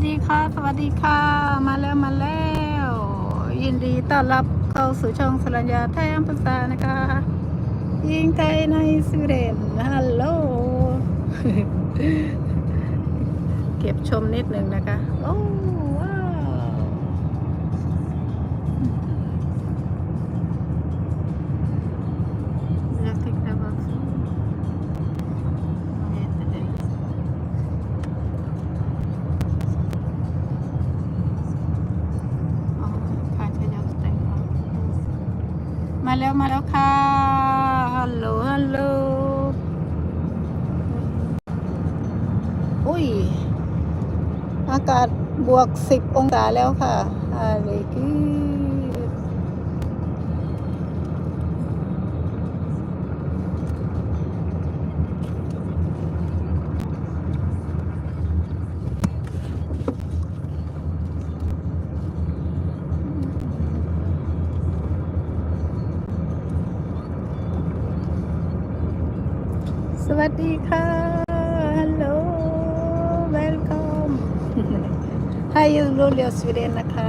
สดีค่ะ สวัสดีค่ะ มาแล้วมาแล้ว ยินดีต้อนรับเข้าสู่ช่องสรัญญาไทยอัมพษานะคะยิงไทยในสุเรนฮัลโหล เก็บชมนิดหนึ่งนะคะ โอ้ แล้วมาแล้วค่ะฮัลโหลฮัลโหลอุ้ย อากาศบวกสิบองศาแล้วค่ะอะไรกี้อ สวัสดีค่ะฮัลโหลเวลคอม Hi, you Luleå, Sweden นะคะ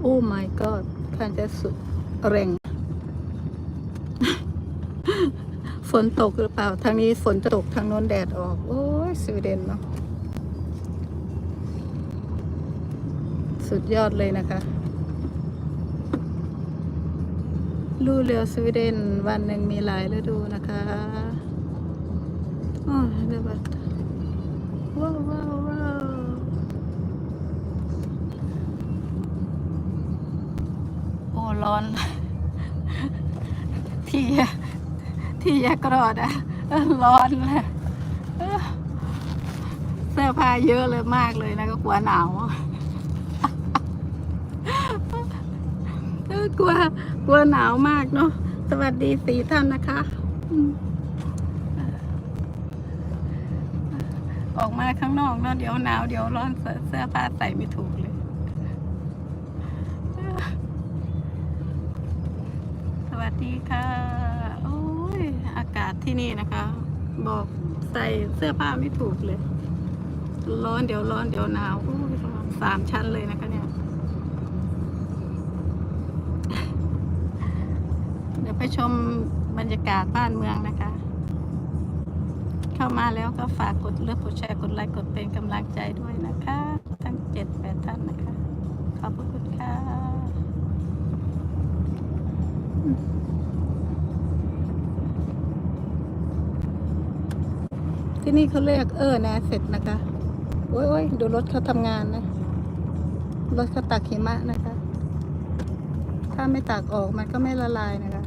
โอ้ my god คัน จะสุดแรง ฝนตกหรือเปล่า ทางนี้ฝนตกทางโน้นแดดออก โอ้ยสวีเดนเนาะ สุดยอดเลยนะคะ ลู่เรือสวีเดนวันหนึ่งมีหลายฤดูนะคะอ้ยเดี๋ยวบัดว้าวว้าวว้าว โอ้ ร้อน ที่ที่ยากรอดอะร้อนเลยเสื้อผ้าเยอะเลยมากเลยนะก็กลัวหนาวกลัวกลัวหนาวมากเนาะสวัสดีสี่ท่านนะคะ ออกมาข้างนอกเนาะเดี๋ยวหนาวเดี๋ยวร้อนเสื้อผ้าใส่ไม่ถูกเลย ดีค่ะ โอ้ย อากาศที่นี่นะคะ บอกใส่เสื้อผ้าไม่ถูกเลย ร้อนเดี๋ยวร้อนเดี๋ยวหนาวโอ้ยร้อนสามชั้นเลยนะคะเนี่ย เดี๋ยวไปชมบรรยากาศบ้านเมืองนะคะ เข้ามาแล้วก็ฝากกดเลือกกดแชร์กดไลค์กดเป็นกำลังใจด้วยนะคะ ทั้งเจ็ดแปดท่านนะคะ ขอบคุณค่ะ ที่นี่เขาเรียกเออแนเสร็จนะคะ โอ้ยโอ้ยดูรถเขาทำงานนะ รถเขาตักหิมะนะคะ ถ้าไม่ตักออกมันก็ไม่ละลายนะคะ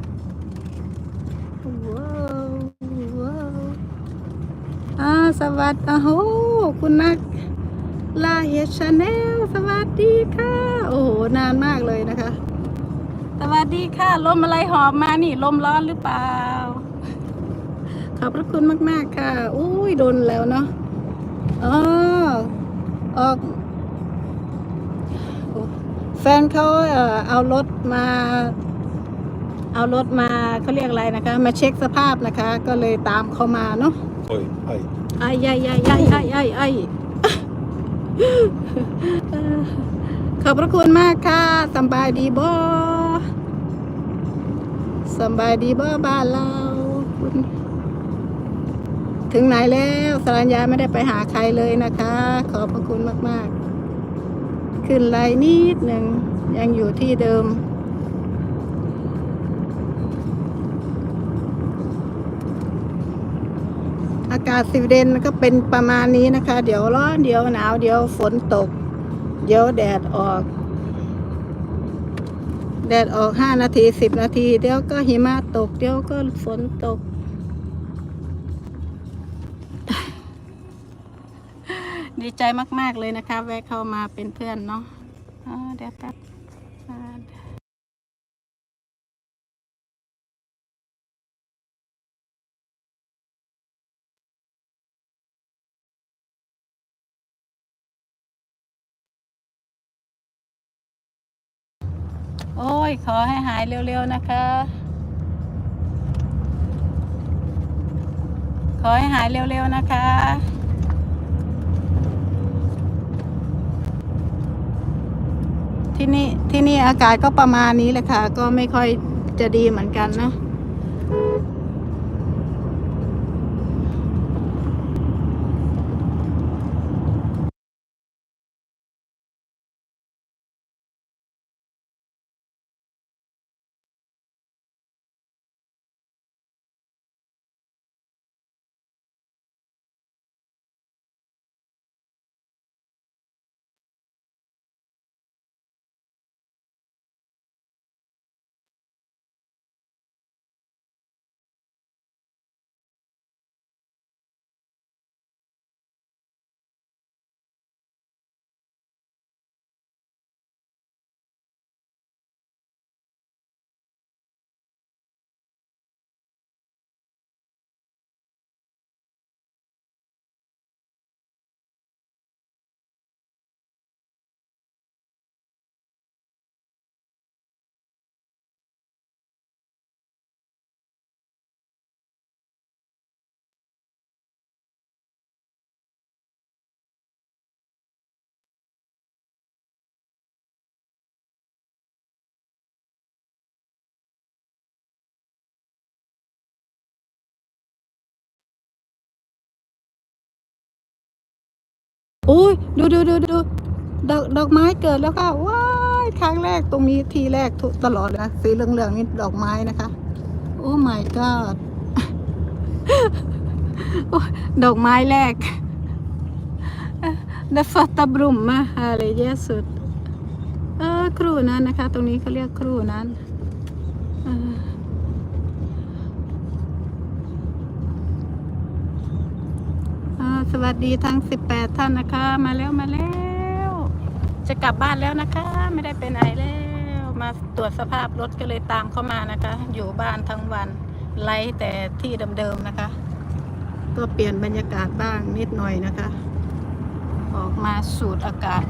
ว้าวว้าวอ่าสวัสดีอ้โหคุณนักลาเฮชาแนลสวัสดีค่ะ โอ้โห นานมากเลยนะคะ สวัสดีค่ะลมอะไรหอบมานี่ลมร้อนหรือเปล่า ขอบพระคุณมาก ๆ ค่ะ อุ้ยโดนแล้วเนาะอ๋อออกโอ้แฟนเขาเอ่อเอารถมา เอารถมาเขาเรียกอะไรนะคะ มาเช็คสภาพนะคะ ก็เลยตามเขามาเนาะ Oj, aj. ไอ้ไอ้ไอ้ไอ้ไอ้ไอ้ไอ้เอ่อขอบพระคุณมากค่ะสำบายดีบ่ สบายดีบ่บ้านเราคุณถึงไหนแล้วสรัญญาไม่ได้ไปหาใครเลยนะคะ ขอบพระคุณมาก ๆ ขึ้นไลน์นิดหนึ่งยังอยู่ที่เดิม อากาศสวีเดนก็เป็นประมาณนี้นะคะ เดี๋ยวร้อนเดี๋ยวหนาว เดี๋ยวฝนตก เดี๋ยวแดดออก แดดออกห้านาทีสิบนาที เดี๋ยวก็หิมะตก เดี๋ยวก็ฝนตก ดีใจมาก ๆ เลยนะคะ แวะเข้ามาเป็นเพื่อนเนาะเดี๋ยวแป๊บอ่าโอ้ ย ขอให้หายเร็วๆนะคะ ขอให้หายเร็วๆนะคะที่นี่ที่นี่อากาศก็ประมาณนี้แหละค่ะ ก็ไม่ค่อยจะดีเหมือนกันเนาะ โอ้ยดูดูดูดูดอกดอกไม้เกิดแล้วค่ะว้ายครั้งแรกตรงนี้ทีแรกทุกตลอดเลยนะสีเหลืองๆนี่ดอกไม้นะคะ โอ้ my god ดอกไม้แรกเดฟัตตบรุมมาอะไรเยอะสุด เออครูนั้นนะคะ ตรงนี้เขาเรียกครูนั้นเอออ่า สวัสดีทั้ง 18 ท่านนะคะ มาแล้วมาแล้ว จะกลับบ้านแล้วนะคะ ไม่ได้ไปไหนแล้ว มาตรวจสภาพรถก็เลยตามเข้ามานะคะ อยู่บ้านทั้งวันไล่แต่ที่เดิมๆนะคะ ก็เปลี่ยนบรรยากาศบ้างนิดหน่อยนะคะ ออกมาสูดอากาศ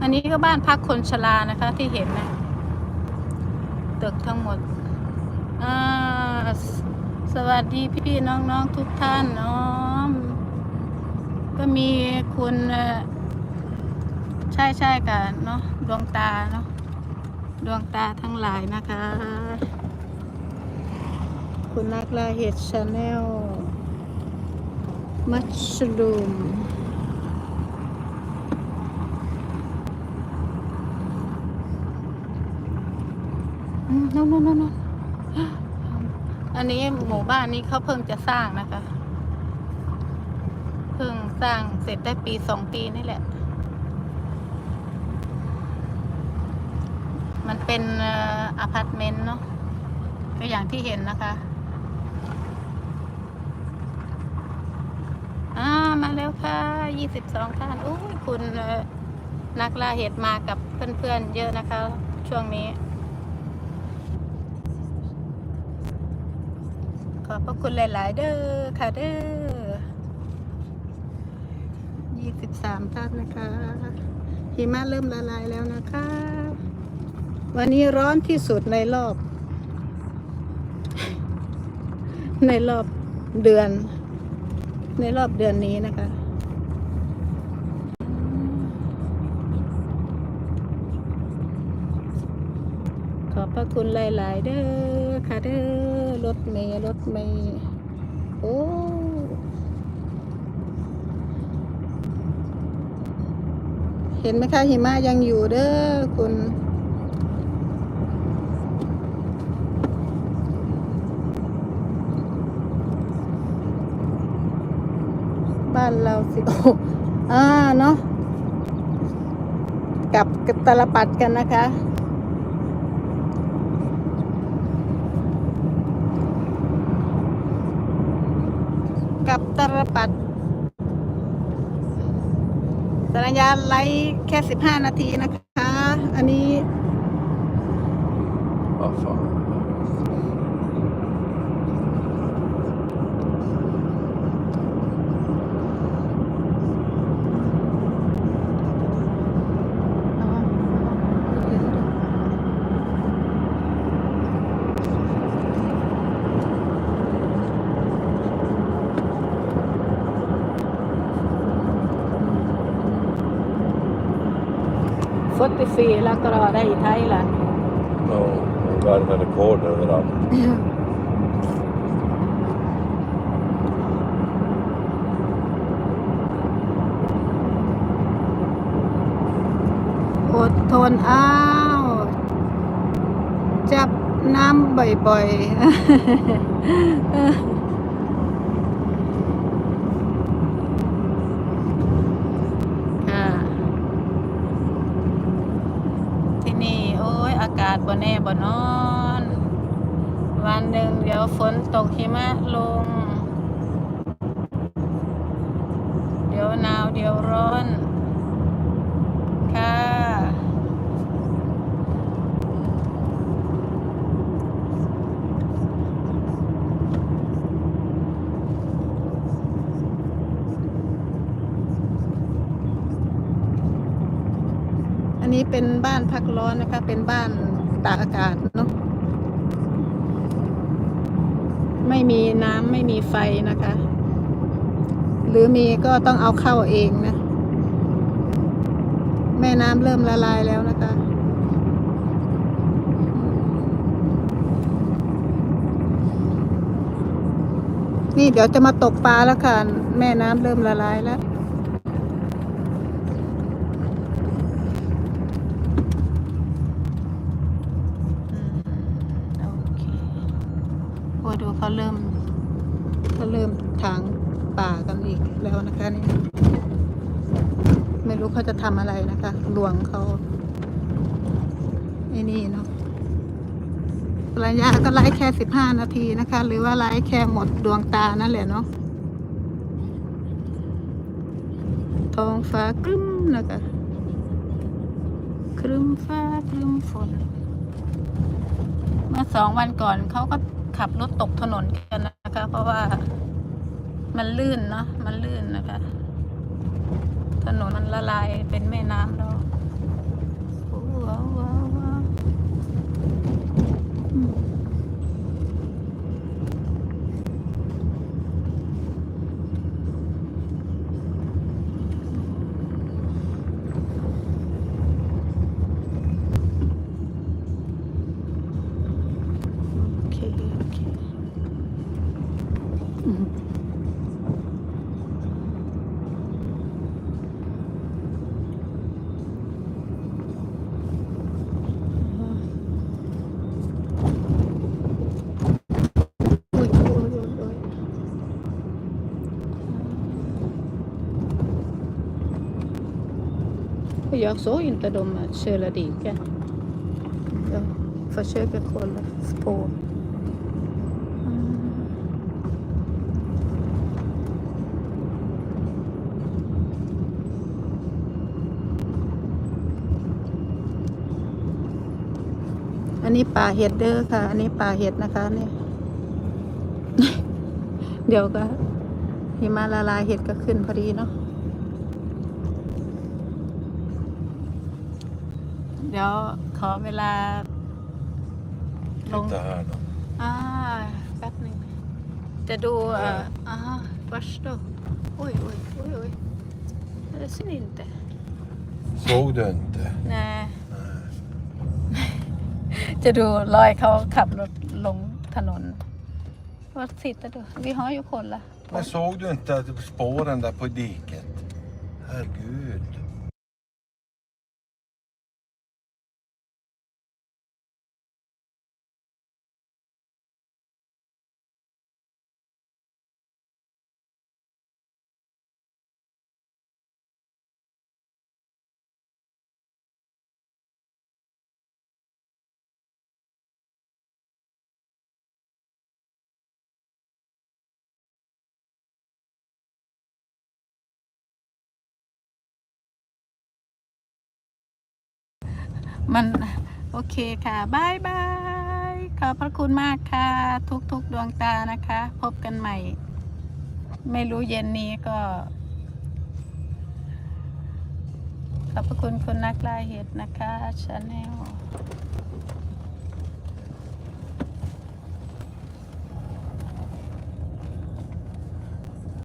อันนี้ก็บ้านพักคนชรานะคะที่เห็นนะตึกทั้งหมด สวัสดีพี่ๆน้องๆทุกท่านเนาะก็มีคุณใช่ใช่กันเนาะดวงตาเนาะดวงตาทั้งหลายนะคะ คุณนักลาเฮดชาแนลมัชลูมนู่นนู่นนู่นนู่น อันนี้หมู่บ้านนี้เขาเพิ่งจะสร้างนะคะ เพิ่งสร้างเสร็จได้ปีสองปีนี่แหละ มันเป็นอพาร์ตเมนต์เนาะก็อย่างที่เห็นนะคะอ่ามาแล้วค่ะยี่สิบสองท่านโอ้ยคุณนักล่าเห็ดมากับเพื่อนๆเยอะนะคะ ช่วงนี้ ข อบพระคุณหลาย ๆ เด้อค่ะเด้อยี่สิบสามท่านนะคะหิมะเริ่มละลายแล้วนะคะ วันนี้ร้อนที่สุดในรอบ ในรอบเดือน ในรอบเดือนนี้นะคะ ขอบ พระคุณหลาย ๆ เด้อค่ะเด้อรถเมย์รถเมย์โอ้เห็นไหมคะหิมะยังอยู่เด้อคุณบ้านเราสิโอ้อ่าเนาะกลับตลปัดกันนะคะ กับตรปัดสัญญาไลฟ์แค่สิบห้านาทีนะคะ อันนี้ Vad fan. 44 grader i Thailand. Ja, de värmer rekord överallt. อดทนอ้าวจับน้ำบ่อยๆ ค่ะ ที่นี่ โอ้ย อากาศ บ่แน่บ่นอน วันหนึ่งเดี๋ยวฝนตกหิมะลง เดี๋ยวหนาวเดี๋ยวร้อน ค่ะอันนี้เป็นบ้านพักร้อนนะคะ เป็นบ้าน ตากอากาศเนาะไม่มีน้ำไม่มีไฟนะคะ หรือมีก็ต้องเอาเข้าเองนะ แม่น้ำเริ่มละลายแล้วนะคะนี่เดี๋ยวจะมาตกปลาแล้วค่ะ แม่น้ำเริ่มละลายแล้ว อืมโอเคโอ้ดู เขาเริ่มเขาเริ่มถางป่ากันอีกแล้วนะคะนี่ไม่รู้เขาจะทำอะไรนะคะหลวงเขาไอ้นี่เนาะระยะก็ไลฟ์แค่สิบห้านาทีนะคะ หรือว่าไลฟ์แค่หมดดวงตานั่นแหละเนาะท้องฟ้าครึ้มนะคะครึ้มฟ้าครึ้มฝน เมื่อสองวันก่อนเขาก็ ขับรถตกถนนกันนะคะ เพราะว่ามันลื่นเนาะมันลื่นนะคะ ถนนมันละลายเป็นแม่น้ำแล้วว้าวว้าวว้าวอืมโอเค โอเคอืม Oj, oj, oj, oj. Jag såg inte de köra diken. Jag försöker kolla på. Mm. อันนี้ป่าเห็ดเด้อค่ะ อันนี้ป่าเห็ดนะคะเนี่ย เดี๋ยวก็หิมาละลายเห็ดก็ขึ้นพอดีเนาะ ดี๋ยวขอเวลา ลง Titta här då. อ่าแป๊บหนึ่ง จะดูเอ่ออ่าวัชโตโอ้ยโอ้ยโอ้ยโอ้ย Det ser inte. Såg du inte? นะ จะดูรอยเขาขับรถลงถนนว่าสิตดูvi har ju kollat Men såg du inte att spåren där på diket? Herregud. มัน โอเคค่ะบายบายขอบพระคุณมากค่ะ ทุกๆดวงตานะคะ พบกันใหม่ ไม่รู้เย็นนี้ก็ ขอบพระคุณคุณนักล่าเห็ดนะคะชาแนล